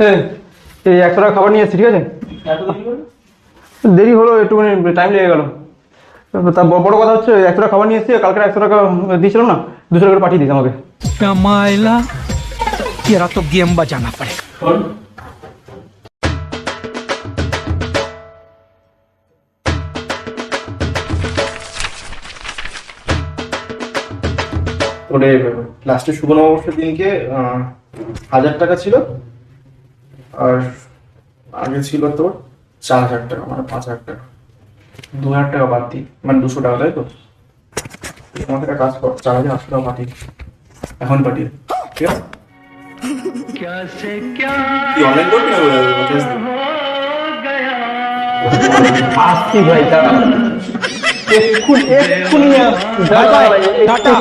এই একশো টাকা খাবার নিয়ে এসেছি ঠিক আছে? দেরি হলো একটুখানি টাইম লেগে গেল। তা বড় কথা হচ্ছে একশো টাকা খাবার নিয়ে এসছি কালকে একশো টাকা দিয়েছিলাম না দুশো টাকা পাঠিয়ে দিস আমাকে। এরা তো গেম বাজানা পারে লাস্টে শুভ দিনকে হাজার টাকা ছিল। আর আগে ছিল তোর চার হাজার টাকা মানে পাঁচ হাজার টাকা। দু হাজার টাকা বাদ দিই মানে দুশো টাকা তাই তো? একটা কাজ কর চার হাজার আটশো টাকা পাঠিয়ে। এখন পাঠিয়ে ঠিক আছে? তুই অনলাইন করবি না আসছি ভাই দাঁড়া এক্ষুনি এক্ষুনি আসছি। দাঁড়া ভাই, टाटा